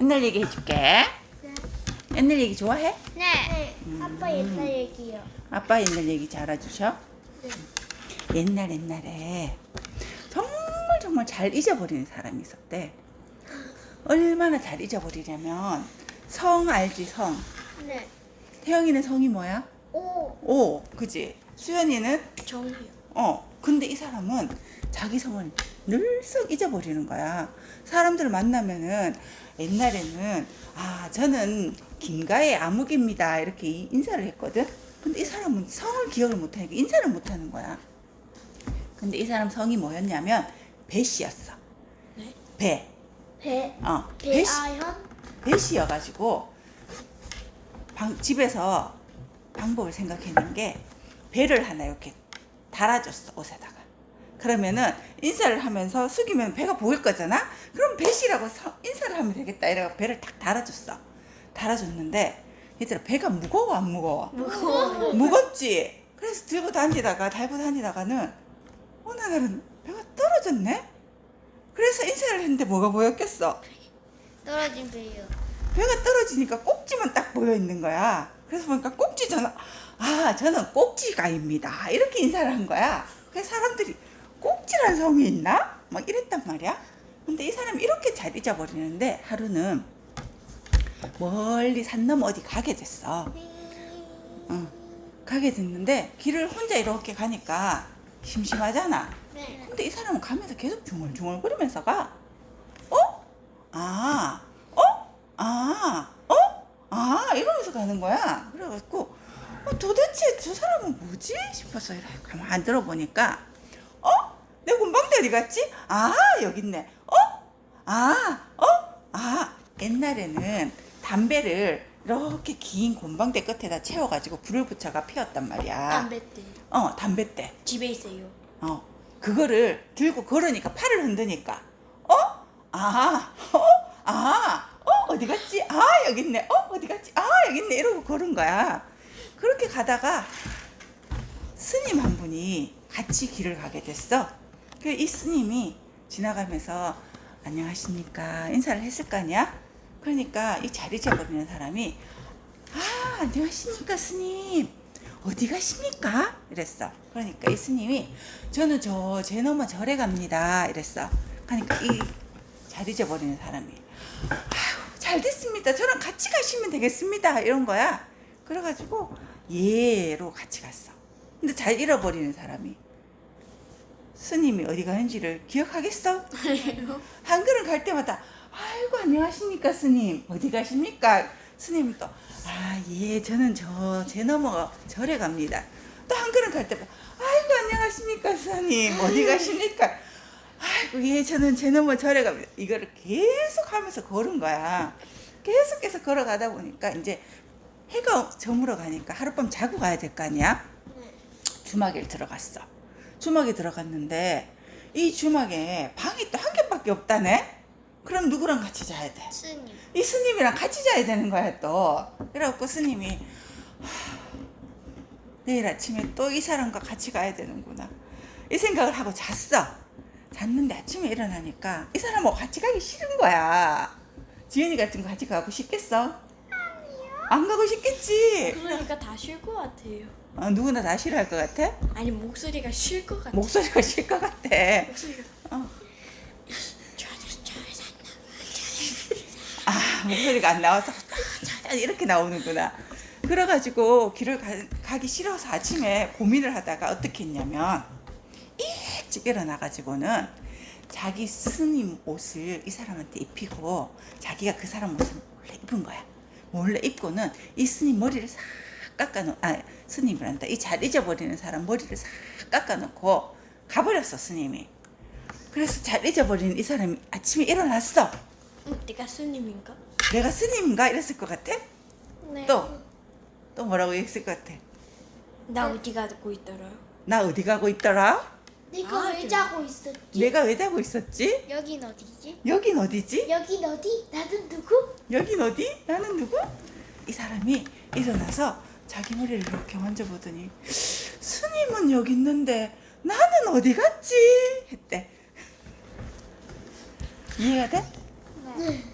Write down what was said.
옛날 얘기 해줄게. 네. 옛날 얘기 좋아해? 네. 아빠 옛날 얘기요. 아빠 옛날 얘기 잘 알아주셔? 네. 옛날 옛날에 정말 정말 잘 잊어버리는 사람이 있었대. 얼마나 잘 잊어버리냐면 성 알지 성. 네. 태영이는 성이 뭐야? 오. 오, 그지? 수연이는 정이요. 어. 근데 이 사람은 자기 성을 늘썩 잊어버리는 거야. 사람들을 만나면은 옛날에는 아 저는 김가의 아묵입니다 이렇게 이- 인사를 했거든. 근데 이 사람은 성을 기억을 못하니까 인사를 못하는 거야. 근데 이 사람 성이 뭐였냐면 배씨였어. 네? 배. 배. 어. 배씨. 배씨여가지고 방, 집에서 방법을 생각해낸 게 배를 하나 이렇게 달아줬어 옷에다가. 그러면은 인사를 하면서 숙이면 배가 보일 거잖아? 그럼 배씨라고 서- 인사를 하면 되겠다. 이래가 배를 탁 달아줬어. 달아줬는데 얘들아 배가 무거워 안 무거워? 무거워. 무겁지? 그래서 들고 다니다가 달고 다니다가는 어느 날은 배가 떨어졌네? 그래서 인사를 했는데 뭐가 보였겠어? 떨어진 배요. 배가 떨어지니까 꼭지만 딱 보여 있는 거야. 그래서 보니까 꼭지잖아. 아, 저는 꼭지가입니다. 이렇게 인사를 한 거야. 그래서 사람들이 꼭지란 성이 있나? 막 이랬단 말이야. 근데 이 사람이 이렇게 잘 잊어버리는데 하루는 멀리 산 넘어 어디 가게 됐어. 응. 가게 됐는데 길을 혼자 이렇게 가니까 심심하잖아. 네. 근데 이 사람은 가면서 계속 중얼중얼거리면서 가. 어? 아, 어? 아, 어? 아, 이러면서 가는 거야. 그래갖고, 어, 도대체 저 사람은 뭐지? 싶어서 이렇게 가만 안 들어보니까, 어? 내 곰방대 어디 갔지? 아, 여기 있네. 어? 아, 어? 아, 옛날에는 담배를 이렇게 긴 곰방대 끝에다 채워가지고 불을 붙여가 피웠단 말이야. 담배 때. 어, 담배 때. 집에 있어요. 어, 그거를 들고 걸으니까 팔을 흔드니까, 어? 아, 어? 아, 어? 어디 갔지? 아, 여기 있네. 어? 어디 갔지? 아, 여기 있네. 이러고 걸은 거야. 그렇게 가다가 스님 한 분이 같이 길을 가게 됐어. 그이 스님이 지나가면서 안녕하십니까 인사를 했을 거 아니야? 그러니까 이잘 잊어버리는 사람이 아 안녕하십니까 스님 어디 가십니까? 이랬어. 그러니까 이 스님이 저는 저 제너머 절에 갑니다. 이랬어. 그러니까 이잘 잊어버리는 사람이 아유 잘 됐습니다. 저랑 같이 가시면 되겠습니다. 이런 거야. 그래가지고 예로 같이 갔어. 근데 잘 잃어버리는 사람이 스님이 어디 가는지를 기억하겠어? 한 걸음 갈 때마다 아이고 안녕하십니까 스님 어디 가십니까 스님이 또 아 예 저는 저 제 넘어 절에 갑니다 또 한 걸음 갈 때마다 아이고 안녕하십니까 스님 어디 가십니까 예 저는 제 넘어 절에 갑니다 이거를 계속 하면서 걸은 거야 계속 계속 걸어가다 보니까 이제 해가 저물어 가니까 하룻밤 자고 가야 될 거 아니야 주막에 들어갔어. 주막에 들어갔는데 이 주막에 방이 또 한 개밖에 없다네. 그럼 누구랑 같이 자야 돼? 스님. 이 스님이랑 같이 자야 되는 거야 또. 그래갖고 스님이 하, 내일 아침에 또 이 사람과 같이 가야 되는구나. 이 생각을 하고 잤어. 잤는데 아침에 일어나니까 이 사람하고 같이 가기 싫은 거야. 지연이 같은 거 같이 가고 싶겠어? 아니요. 안 가고 싶겠지. 그러니까 다 쉴 것 같아요. 어, 누구나 다 싫어할 것 같아? 아니 목소리가 쉴 것 같아. 목소리가 쉴 것 같아. 목소리가 어. 아, 목소리가 안 나와서 이렇게 나오는구나. 그래가지고 길을 가, 기 싫어서 아침에 고민을 하다가 어떻게 했냐면 일찍 일어나가지고는 자기 스님 옷을 이 사람한테 입히고 자기가 그 사람 옷을 몰래 입은 거야. 몰래 입고는 이 스님 머리를 싹 깎아놓, 아 스님이란다. 이 잘 잊어버리는 사람 머리를 싹 깎아놓고 가버렸어 스님이. 그래서 잘 잊어버리는 이 사람이 아침에 일어났어. 응, 내가 스님인가? 내가 스님인가 이랬을 것 같아? 네. 또, 또 뭐라고 했을 것 같아? 나 어디 가고 있더라요? 나 어디 가고 있더라? 내가 아, 왜 좀- 자고 있었지? 내가 왜 자고 있었지? 여긴 어디지? 여긴 어디지? 여긴 어디? 나는 누구? 여긴 어디? 나는 누구? 이 사람이 일어나서 자기 머리를 이렇게 만져보더니 스님은 여기 있는데 나는 어디 갔지? 했대. 이해가 돼? 네.